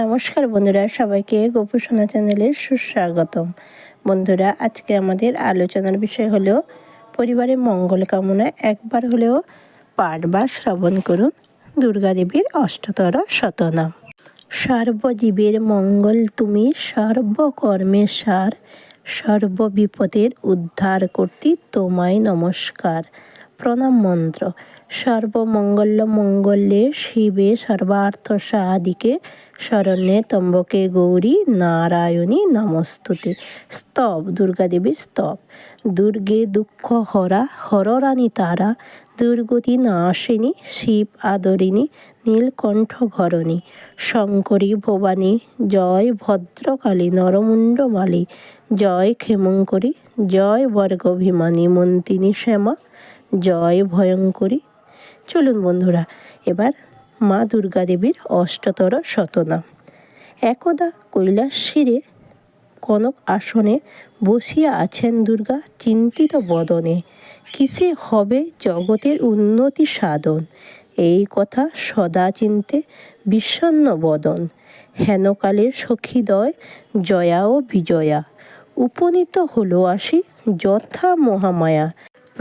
নমস্কার বন্ধুরা, সবাইকে গোপুসোনা চ্যানেলের সুস্বাগতম। বন্ধুরা, আজকে আমাদের আলোচনার বিষয় হলো পরিবারের মঙ্গল কামনা, একবার হলেও পাঠ বা শ্রবণ করুন দুর্গা দেবীর অষ্টতর শতনাম। সর্বজীবের মঙ্গল তুমি সর্বকর্মের সার, সর্ববিপদের উদ্ধার করতে তোমায় নমস্কার। প্রণাম মন্ত্র। সর্বমঙ্গল মঙ্গলে শিবে সর্বার্থ সাদিকে শরণ্যে তম্বকে গৌরী নারায়ণী নমস্তুতে। স্তব দুর্গাদেবীর স্তব। দুর্গে দুঃখ হরা, হররানী তারা। দুর্গতি নাশিনী, শিব আদরিণী, নীলকণ্ঠ ঘরণী। শঙ্করী ভবানী, জয় ভদ্রকালী নরমুণ্ডমালী জয় ক্ষেমঙ্করী, জয় বর্গভিমানী মন্তিনী শ্যামা। জয় ভয়ঙ্করী। চলুন বন্ধুরা, এবার মা দুর্গা দেবীর অষ্টতর শতনাম একদা কৈলাস শিরে কনক আসনে বসিয়া আছেন দুর্গা চিন্তিত বদনে। কিসে হবে জগতের উন্নতি সাধন? এই কথা সদা চিনতে বিষণ্ন বদন। হেনকালের সখীদয় জয়া ও বিজয়া। উপনীত হলো আসি যথা মহামায়া।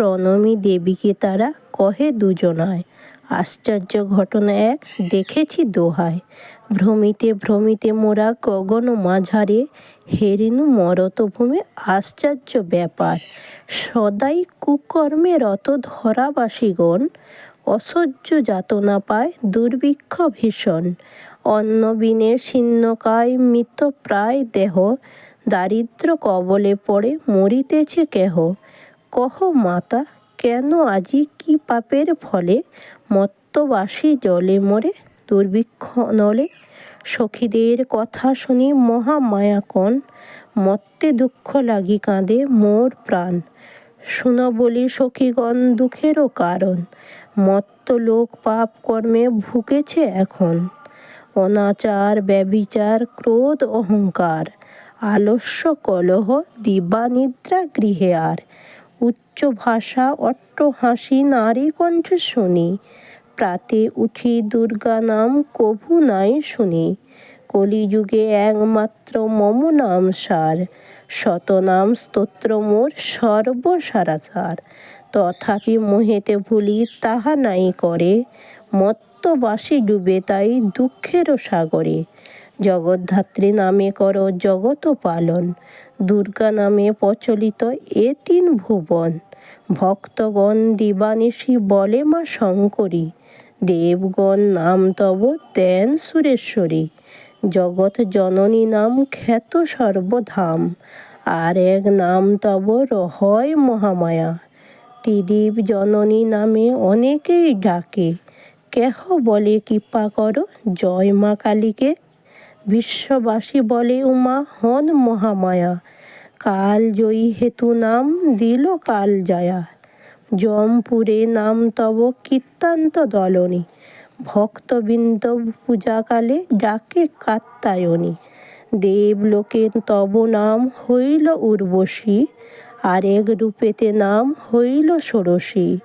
প্রণমী দেবীকে তারা কহে দুজনায়। আশ্চর্য ঘটনা এক, দেখেছি দোহায়। ভ্রমিতে ভ্রমিতে মোরা গগন মাঝারে, হেরিনু মরতভূমে আশ্চর্য ব্যাপার। সদাই কুকর্মে রত ধরাবাসীগণ, অসহ্য যাতনা পায় দুর্ভিক্ষ ভীষণ। অন্নবিনে ছিন্নকায় মৃত প্রায় দেহ, দারিদ্র কবলে পড়ে মরিতেছে কেহ। কহ, মাতা, কেন আজি কি পাপের ফলে মত্তবাসী জলে মরে? দুর্ভিক্ষ নলে? সখীদের কথা শুনি মহামায়া কন মত্তে দুঃখ লাগি কাঁদে মোর প্রাণ। শুন বলি সখীগণ, দুঃখেরও কারণ, মত্ত লোক পাপ কর্মে ভুগেছে এখন। অনাচার ব্যবিচার ক্রোধ, অহংকার, আলস্য, কলহ, দিবানিদ্রা গৃহে আর। উচ্চ ভাষা অট্ট হাসি নারী কণ্ঠ শুনি। প্রাতে উঠি দুর্গা নাম কভু নাই শুনি। কলিযুগে একমাত্র মম নাম সার। শতনাম স্তোত্র মোর সর্বসারাসার তথাপি মোহেতে ভুলি তাহা নাই করে। মত্তবাসী ডুবে তাই দুঃখেরও সাগরে। জগদ্ধাত্রী নামে কর জগত পালন, দুর্গা নামে প্রচলিত এ তিন ভুবন। ভক্তগণ দিবানিশি বলে মা শঙ্করী, দেবগণ নাম তব দেন সুরেশ্বরী। জগৎ জননী নাম খ্যাত সর্বধাম, আর এক নাম তব হয় মহামায়া। ত্রিদীপ জননী নামে অনেকেই ডাকে, কেহ বলে কৃপা কর জয় মা কালীকে বিশ্ববাসী বলে, উমা, হন মহামায়া। কাল জয়ী হেতু নাম দিল কাল জয়া। জমপুরে নাম তব কীর্তান্ত দলনী। ভক্তবৃন্দ পূজাকালে ডাকে কাত্তায়নী। দেবলোকে তব নাম হইল উর্বশী। আরেক রূপেতে নাম হইল ষোড়শী।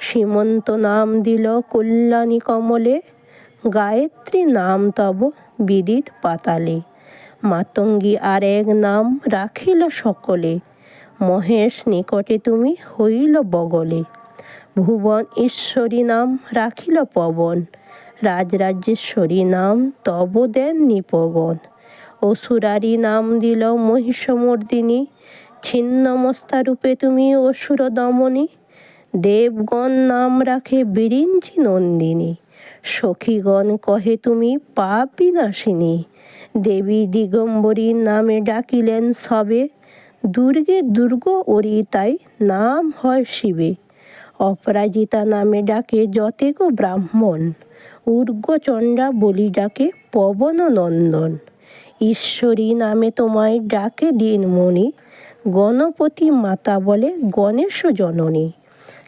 সীমন্ত নাম দিল কল্যাণী কমলে। গায়ত্রী নাম তব বিদিত পাতালে। মাতঙ্গী আর এক নাম রাখিল সকলে। মহেশ নিকটে তুমি হইল বগলে। ভুবন ঈশ্বরী নাম রাখিল পবন। রাজরাজ্যেশ্বরী নাম তব দেন নিপগণ অসুরারি নাম দিল মহিষমর্দিনী। ছিন্নমস্তা রূপে তুমি অসুর দমনী দেবগণ নাম রাখে বিরিঞ্চি নন্দিনী সখীগণ কহে, তুমি পাপ বিনাশিনী দেবী দিগম্বরীর নামে ডাকিলেন সবে। দুর্গে দুর্গ ওরি তাই নাম হয় শিবে। অপরাজিতা নামে ডাকে যতেক ব্রাহ্মণ। উর্গচণ্ডা বলি ডাকে পবন নন্দন ঈশ্বরী নামে তোমায় ডাকে দিনমণি। গণপতি মাতা বলে গণেশ জননী।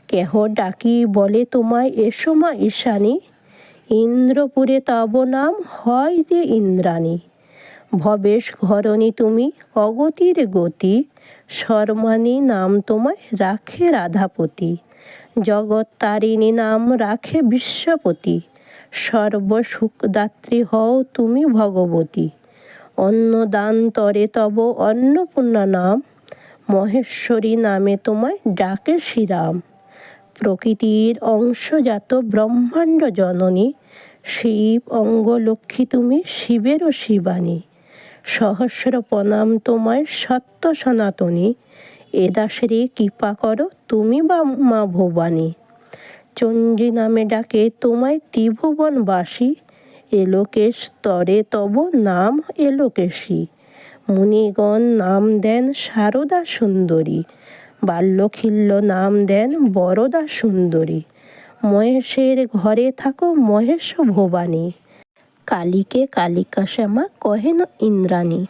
কেহ ডাকি বলে তোমায় এসো মা ঈশানী। ইন্দ্রপুরে তব নাম হয় যে ইন্দ্রাণী। ভবেশ ঘরণী তুমি, অগতির গতি শর্মানী নাম তোমায় রাখে রাধাপতি। জগৎ তারিণী নাম রাখে বিশ্বপতি। সর্বসুখদাত্রী হও তুমি ভগবতী। অন্নদান তরে তব অন্নপূর্ণা নাম, মহেশ্বরী নামে তোমায় ডাকে শ্রীরাম। প্রকৃতির অংশজাত ব্রহ্মাণ্ড জননী শিব অঙ্গলক্ষ্মী তুমি শিবেরও শিবানী। সহস্র প্রণাম তোমায় সত্য সনাতনী। এ দাসেরই কৃপা করো তুমি বা মা ভবানী। চণ্ডী নামে ডাকে তোমায় ত্রিভুবনবাসী এলোকেশ তরে তব নাম এলোকেশী মুনিগণ নাম দেন সারদা সুন্দরী। বাল্যখিল্য নাম দেন বরদা সুন্দরী। মহেশের ঘরে থাকো মহেশ ভবানী। কালীকে কালিকা শ্যামা কহেন ইন্দ্রাণী।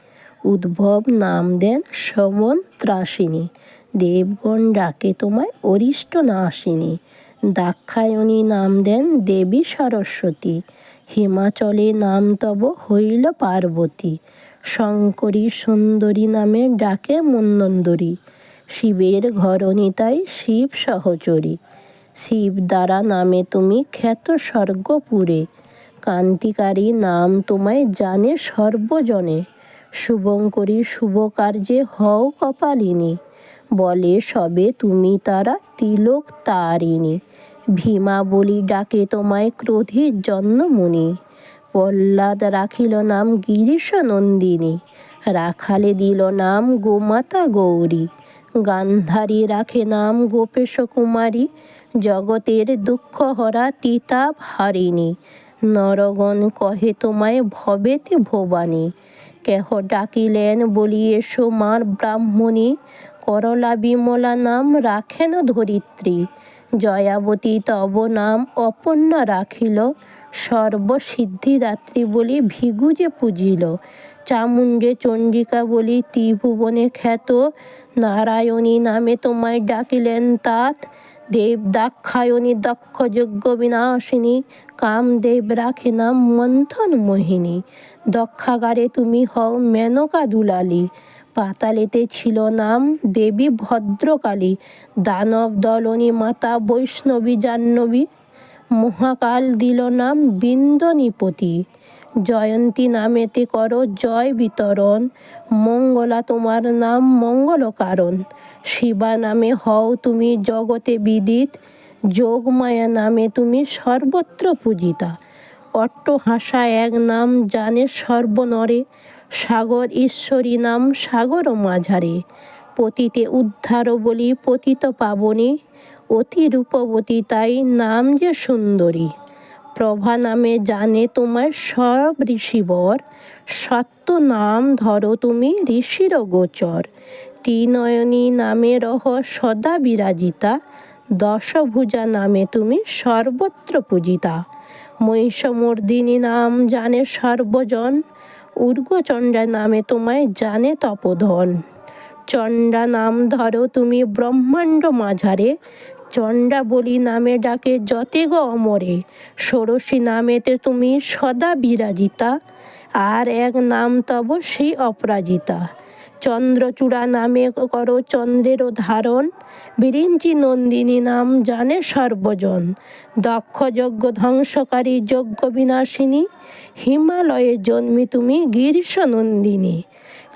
উদ্ভব নাম দেন সমন ত্রাসিনী। দেবগণ ডাকে তোমায় অরিষ্ট নাশিনী। দাক্ষায়ণী নাম দেন দেবী সরস্বতী। হিমাচলে নাম তব হইল পার্বতী। শঙ্করী সুন্দরী নামে ডাকে মন্নন্দরী। শিবের ঘরণিতাই শিব সহচরী। শিব দ্বারা নামে তুমি খ্যাত স্বর্গপুরে কান্তিকারী নাম তোমায় জানে সর্বজনে। শুভঙ্করী শুভ কার্যে হও কপালিনী। বলে সবে তুমি তারা তিলক তারিণী। ভীমা বলি ডাকে তোমায় ক্রোধীর জন্মমুনি। প্রহ্লাদ রাখিল নাম গিরিশ নন্দিনী রাখালে দিল নাম গোমাতা গৌরী। গান্ধারী রাখে নাম গোপেশ কুমারী। জগতের দুঃখ হরা তিতাব হারিণী নরগণ কহে, তোমায় ভবেতে ভবানী। কেহ ডাকিলেন বলি, এসো মার ব্রাহ্মণী, করলা বিমলা নাম রাখেন ধরিত্রী। জয়াবতী তব নাম অপর্ণা রাখিল। সর্বসিদ্ধিদাত্রী বলি ভিগু যে পুজিল। চামুণ্ডে চণ্ডিকা বলি ত্রিভুবনে খ্যাত। নারায়ণী নামে তোমায় ডাকিলেন তাত। দেব দাক্ষায়ণী দক্ষ যজ্ঞ বিনাশিনী, কামদেব রাখে নাম মন্থন মোহিনী। দক্ষাগারে তুমি হও মেনকা দুলালী। পাতালেতে ছিল নাম দেবী ভদ্রকালী। দানব দলনী মাতা বৈষ্ণবী জাহ্নবী। মহাকাল দিল নাম বিন্দনীপতি। জয়ন্তী নামেতে করো জয় বিতরণ। মঙ্গলা তোমার নাম মঙ্গল কারণ। শিবা নামে হও তুমি জগতে বিদিত। যোগমায়া নামে তুমি সর্বত্র পূজিতা। অট্টহাসা এক নাম জানে সর্বনরে। সাগর ঈশ্বরী নাম সাগর মাঝারে। পতিতে উদ্ধার বলি পতিত পাবনী। অতি রূপবতী তাই নাম যে সুন্দরী। প্রভা নামে জানে তোমার সব ঋষিবর। সত্য নাম ধরো তুমি ঋষির গোচর। ত্রিনয়নী নামে রহ সদা বিরাজিতা। দশভুজা নামে তুমি সর্বত্র পূজিতা। মহিষমর্দিনী নাম জানে সর্বজন। উর্গচণ্ডা নামে তোমায় জানে তপধন। চণ্ডা নাম ধরো তুমি ব্রহ্মাণ্ড মাঝারে। চণ্ডা বলি নামে ডাকে যতে গো অমরে, ষোড়শী নামেতে তুমি সদা বিরাজিতা, আর এক নাম তব সেই অপরাজিতা। চন্দ্রচূড়া নামে করো চন্দ্রেরও ধারণ, বিরিঞ্চি নন্দিনী নাম জানে সর্বজন। দক্ষ যজ্ঞ ধ্বংসকারী যজ্ঞ বিনাশিনী, হিমালয়ে জন্মি তুমি গিরিশ নন্দিনী।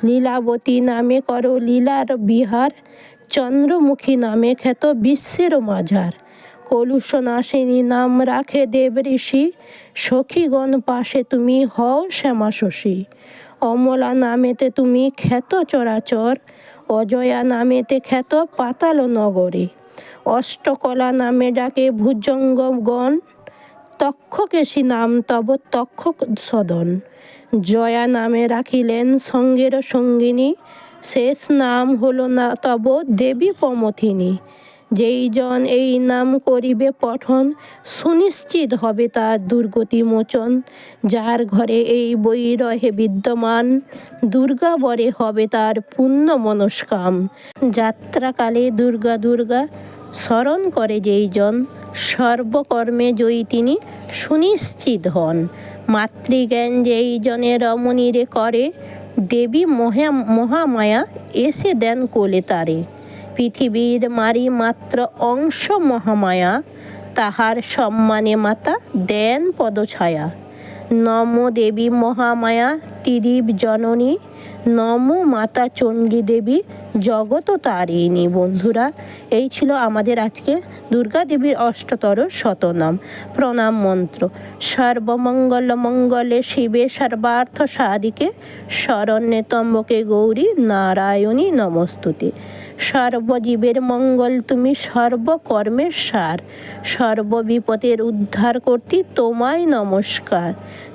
লীলাবতী নামে করো লীলার বিহার চন্দ্রমুখী নামে খ্যাত বিশ্বের মাঝার। কলুষ নাশিনী নাম রাখে দেব ঋষি। সখীগণ পাশে তুমি হও শ্যামা শশী অমলা নামেতে তুমি খ্যাত চরাচর। অজয়া নামেতে খ্যাত পাতাল নগরে। অষ্টকলা নামে ডাকে ভুজঙ্গগণ। তক্ষকেশী নাম তব তক্ষক সদন। জয়া নামে রাখিলেন সঙ্গের সঙ্গিনী। শেষ নাম হলো না, তব দেবী পমথিনী। যেই জন এই নাম করিবে পঠন, সুনিশ্চিত হবে তার দুর্গতি মোচন। যার ঘরে এই বই রহে বিদ্যমান দুর্গা বরে হবে তার পুণ্য মনস্কাম। যাত্রাকালে দুর্গা দুর্গা স্মরণ করে যেই জন, সর্বকর্মে জয়ী তিনি সুনিশ্চিত হন। মাতৃজ্ঞান যেই জনের রমণীরে করে দেবী মহা মহামায়া এসে দেন কোলে তারে। পৃথিবীর মারি মাত্র অংশ মহামায়া, তাহার সম্মানে মাতা দেন পদছায়া। নম দেবী মহামায়া তিরিব জননী, নম মাতা চণ্ডী দেবী জগত তারিণী বন্ধুরা এই ছিল আমাদের আজকে দুর্গা দেবীর অষ্টতর শতনাম। প্রণাম মন্ত্র। সর্বমঙ্গল মঙ্গলে শিবে সর্বার্থ সাদিকে শরণ্যে তম্বকে গৌরী নারায়ণী নমস্তুতি। সর্বজীবের মঙ্গল তুমি সর্বকর্মের সার। সর্ববিপদের উদ্ধার করতে তোমায় নমস্কার।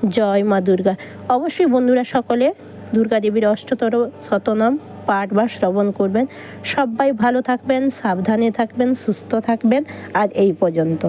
জয় মা দুর্গা। অবশ্যই বন্ধুরা সকলে দুর্গা দেবীর অষ্টতর শতনাম পাঠ বা শ্রবণ করবেন। সবাই ভালো থাকবেন সাবধানে থাকবেন সুস্থ থাকবেন। আজ এই পর্যন্ত।